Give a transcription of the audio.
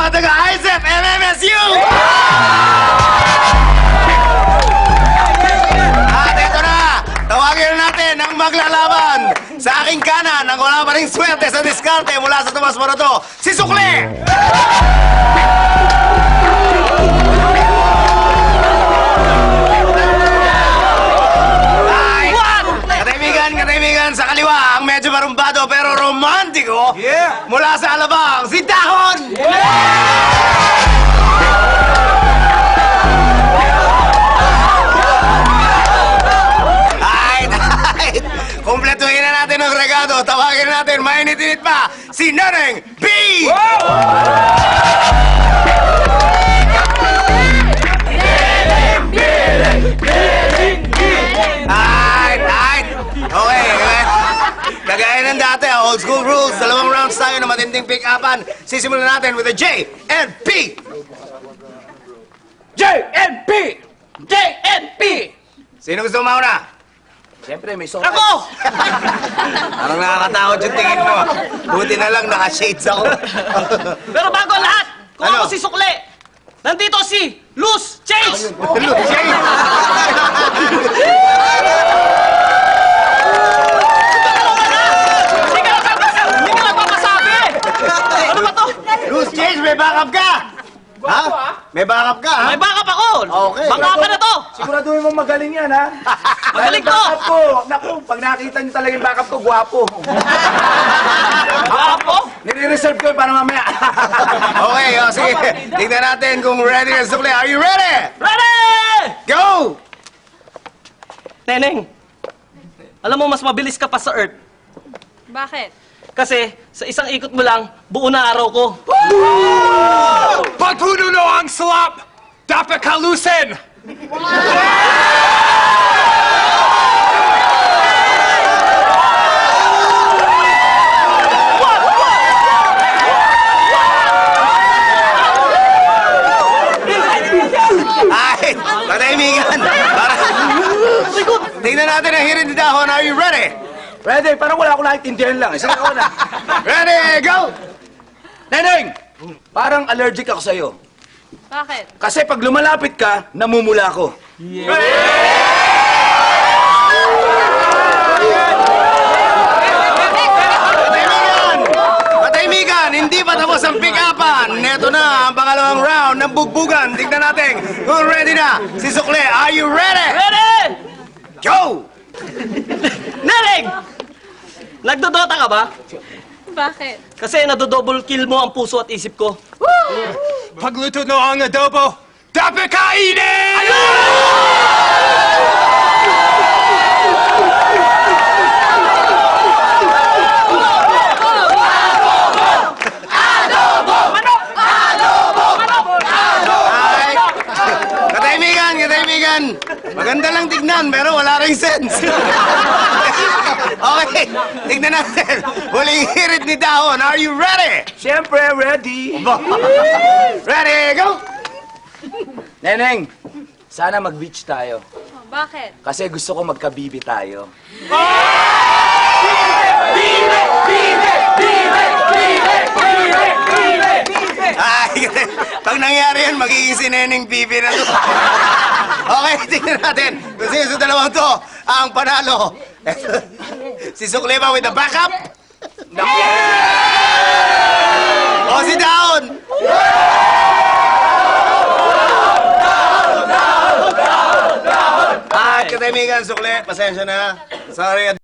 mga taga-ISF MMSU! At ito na, tawagin na natin ang maglalaban sa aking kanan ang wala pa rin swerte sa diskarte mula sa Tomas Morato, si Sukle! Ay! Kataibigan, kataibigan, sa kaliwa ang medyo marumbado pero romantiko Yeah. mula sa alabang, si Dahon! Regado. Tawagin natin, mainit-init pa, si Naneng B! Ay, ay! Okay, okay. Kagaya ng dati, ah, old school rules, dalawang rounds tayo na matinding pick-upan. Sisimulan natin with a J and P! JNP! JNP! Sino gusto mauna? Siyempre, may song. Ako! Parang nakakatakot yung tingin mo. Buti na lang naka-shades ako. Pero bago ang lahat, kung Ano? ako si Sukle, nandito si Luz Change! Hello, Shades! Hindi ka nagpapasabi! Hindi ka nagpapasabi! Ano ba to? Loose change, may backup ka! Ha? May backup ka, ha? May backup ako! Okay. Baka pa na to! Siguraduhin mo magaling yan, ha? Dahil to! backup ko. Naku, pag nakita niyo talaga yung backup ko, gwapo. Gwapo? Nire-reserve ko yun para mamaya. Okay, o sige. Tignan natin kung ready na sukli. Are you ready? Ready! Go! Neneng, alam mo mas mabilis ka pa sa Earth. Bakit? Kasi sa isang ikot mo lang, buo na araw ko. Pag puno ang slap, dapat kalusin! Ay, Para... Tingnan natin ang hirin ni Dahon. Are you ready? Ready? Parang wala akong nakitindihan lang. Sige ako na. Ready, go! Neneng! Parang allergic ako sa'yo. Bakit? Kasi pag lumalapit ka, namumula ako. Katahimigan! Katahimigan, hindi pa tapos ang pick-upan. Neto na ang pangalawang round ng bugbugan. Tignan natin kung ready na. Si Sukle, are you ready? Ready! Go! Neneng! Nagdodota ka ba? Bakit? Kasi nadodouble kill mo ang puso at isip ko. Pagluto no ang adobo, dapat kainin! Ay! Katahimigan! Maganda lang tignan, pero wala ring sense. okay, tignan natin. Huling hirit ni Dahon. Are you ready? Siyempre, ready. Ready, go! Neneng, sana mag-beach tayo. Oh, bakit? Kasi gusto ko magkabibi tayo. Ay, pag nangyari yan, magiging si Neneng Bibi na to. okay, tingnan natin. Kung sino sa dalawang to, ang panalo. si Sukleba with the backup. O si Daon. At katimigan, Sukle, pasensya na. Sorry,